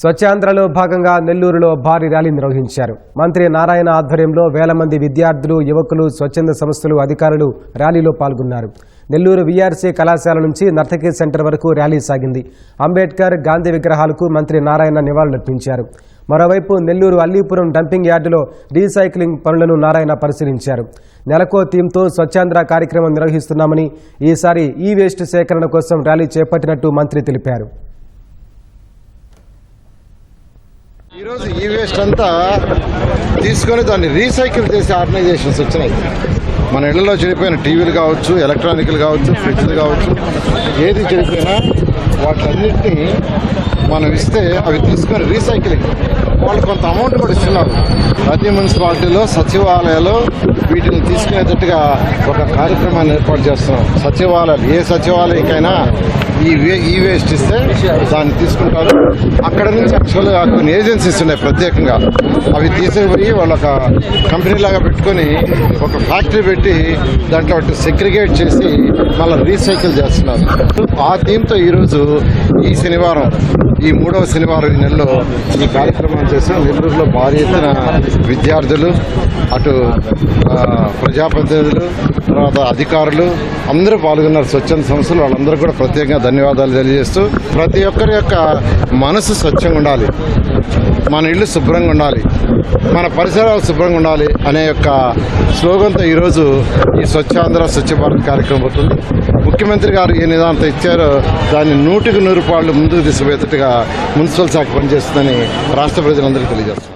స్వచ్ఛాంధ్రలో భాగంగా నెల్లూరులో భారీ ర్యాలీ నిర్వహించారు. మంత్రి నారాయణ ఆధ్వర్యంలో వేల మంది విద్యార్థులు యువకులు స్వచ్ఛంద సంస్థలు అధికారులు ర్యాలీలో పాల్గొన్నారు. నెల్లూరు వీఆర్సీ కళాశాల నుంచి నర్తకి సెంటర్ వరకు ర్యాలీ సాగింది. అంబేద్కర్ గాంధీ విగ్రహాలకు మంత్రి నారాయణ నివాళులర్పించారు. మరోవైపు నెల్లూరు అల్లీపురం డంపింగ్ యార్డులో రీసైక్లింగ్ పనులను నారాయణ పరిశీలించారు. నెలకో థీమ్తో స్వచ్ఛాంధ్ర కార్యక్రమం నిర్వహిస్తున్నామని ఈసారి ఈ వేస్ట్ సేకరణ కోసం ర్యాలీ చేపట్టినట్టు మంత్రి తెలిపారు. ఈరోజు ఈ వేస్ట్ అంతా తీసుకొని దాన్ని రీసైకిల్ చేసే ఆర్గనైజేషన్స్ వచ్చినాయి. మన ఇళ్ళలో చెడిపోయిన టీవీలు కావచ్చు ఎలక్ట్రానిక్లు కావచ్చు ఫ్రిడ్జ్లు కావచ్చు ఏది చెడిపోయినా వాటన్నిటినీ మనం ఇస్తే అవి తీసుకొని రీసైక్లింగ్. వాళ్ళు కొంత అమౌంట్ కూడా ఇస్తున్నారు. ప్రతి మున్సిపాలిటీలో సచివాలయాలు వీటిని తీసుకునేటట్టుగా ఒక కార్యక్రమాన్ని ఏర్పాటు చేస్తున్నాం. సచివాలయాలు ఏ సచివాలయకైనా ఈ వే ఈ వేస్ట్ ఇస్తే దాన్ని తీసుకుంటారు. అక్కడ నుంచి యాక్చువల్గా కొన్ని ఏజెన్సీస్ ఉన్నాయి ప్రత్యేకంగా. అవి తీసుకుపోయి వాళ్ళ ఒక కంపెనీ లాగా పెట్టుకొని ఒక ఫ్యాక్టరీ పెట్టి దాంట్లో వాటిని సెగ్రిగేట్ చేసి మళ్ళీ రీసైకిల్ చేస్తున్నారు. ఆ థీమ్తో ఈరోజు ఈ శనివారం ఈ మూడవ శనివారం ఈ నెలలో ఈ కార్యక్రమం చేసాం నెల్లూరులో భారీ ఎత్తున విద్యార్థులు అటు ప్రజాప్రతినిధులు తర్వాత అధికారులు అందరూ పాల్గొన్నారు. స్వచ్ఛంద సంస్థలు వాళ్ళందరూ కూడా ప్రత్యేకంగా ధన్యవాదాలు తెలియజేస్తూ ప్రతి ఒక్కరి యొక్క మనసు స్వచ్ఛంగా ఉండాలి. మన ఇల్లు శుభ్రంగా ఉండాలి. మన పరిసరాలు శుభ్రంగా ఉండాలి అనే యొక్క స్లోగన్తో ఈరోజు ఈ స్వచ్ఛాంధ్ర స్వచ్ఛ భారత్ కార్యక్రమం అవుతుంది. ముఖ్యమంత్రి గారు ఏ నిదానంతో ఇచ్చారో దాన్ని నూటికి నూరు పాళ్ళు ముందుకు తీసుకుపోయేటట్టుగా మున్సిపల్ శాఖ పనిచేస్తుందని రాష్ట్ర ప్రజలందరికీ తెలియజేస్తారు